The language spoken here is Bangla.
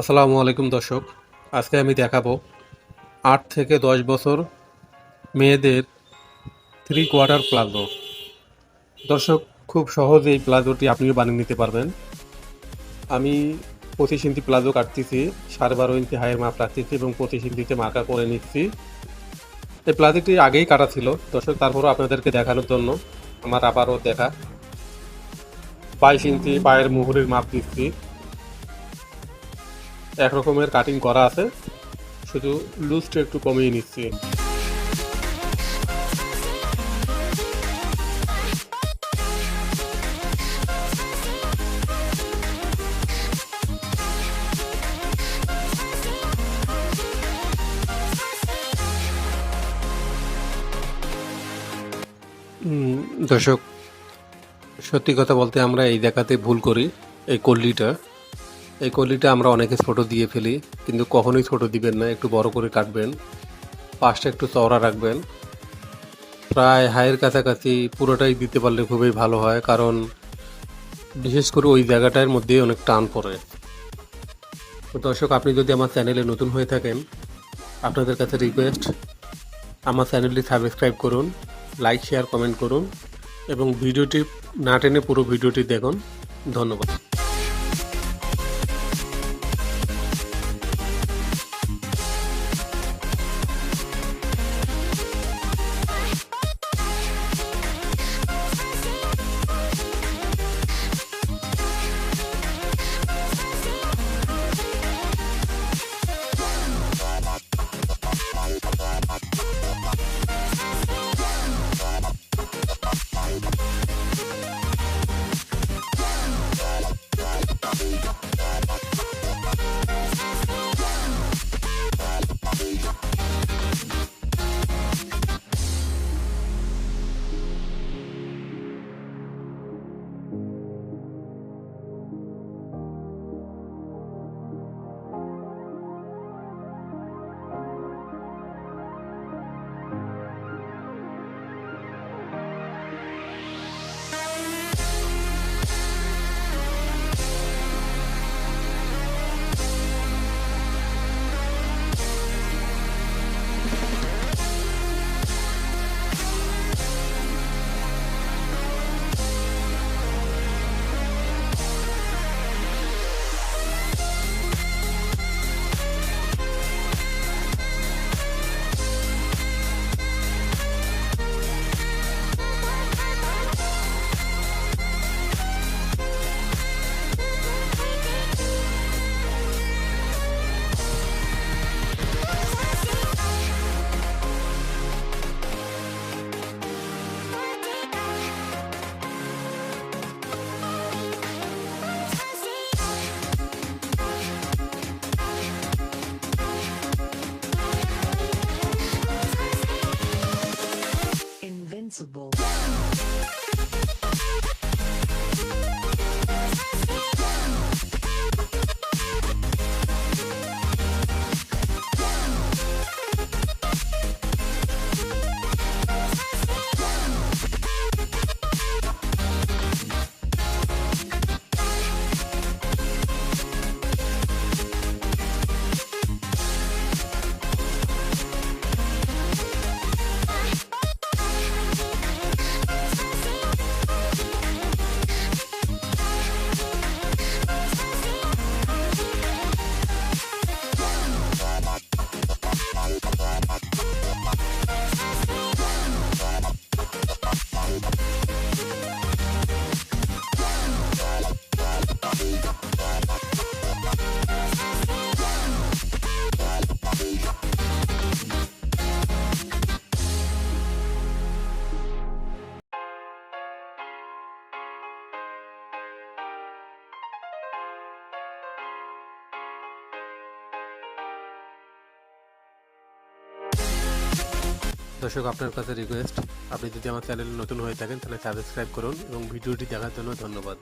আসসালামু আলাইকুম দর্শক। আজকে আমি দেখাবো আট থেকে দশ বছর মেয়েদের থ্রি কোয়ার্টার প্লাজো দর্শক, খুব সহজে এই প্লাজোটি আপনিও বানিয়ে নিতে পারবেন। আমি পঁচিশ ইঞ্চি প্লাজো কাটতেছি, সাড়ে বারো ইঞ্চি হাইয়ের মাপ রাখতেছি এবং পঁচিশ ইঞ্চিতে মার্কা করে নিচ্ছি। এই প্লাজোটি আগেই কাটা ছিল। দর্শক, তারপরও আপনাদেরকে দেখানোর জন্য আমার আবারও দেখা। বাইশ ইঞ্চি পায়ের মুহুরির মাপ দিচ্ছি। এক রকমের কাটিং করা আছে। শুধু লুজটা একটু কমিয়ে নিচ্ছি। দর্শক, সত্যি কথা বলতে আমরা এই দেখাতে ভুল করি, এই কল্লিটা। এই কলিটা আমরা অনেকে ছোট দিয়ে ফেলি, কিন্তু কখনোই ছোট দিবেন না, একটু বড় করে কাটবেন। পাশটা একটু চওড়া রাখবেন। প্রায় হাইয়ের কাছাকাছি পুরোটাই দিতে পারলে খুবই ভালো হয়, কারণ বিশেষ করে ওই জায়গাটার মধ্যেই অনেক টান পড়ে। তো দর্শক, আপনি যদি আমার চ্যানেলে নতুন হয়ে থাকেন, আপনাদের কাছে রিকোয়েস্ট আমার চ্যানেলটি সাবস্ক্রাইব করুন লাইক শেয়ার কমেন্ট করুন, এবং ভিডিওটি না টেনে পুরো ভিডিওটি দেখুন। ধন্যবাদ। ハハハハ! দর্শক, আপনার কাছে রিকোয়েস্ট আপনি যদি আমার চ্যানেলে নতুন হয়ে থাকেন, তাহলে সাবস্ক্রাইব করুন এবং ভিডিওটি দেখার জন্য ধন্যবাদ।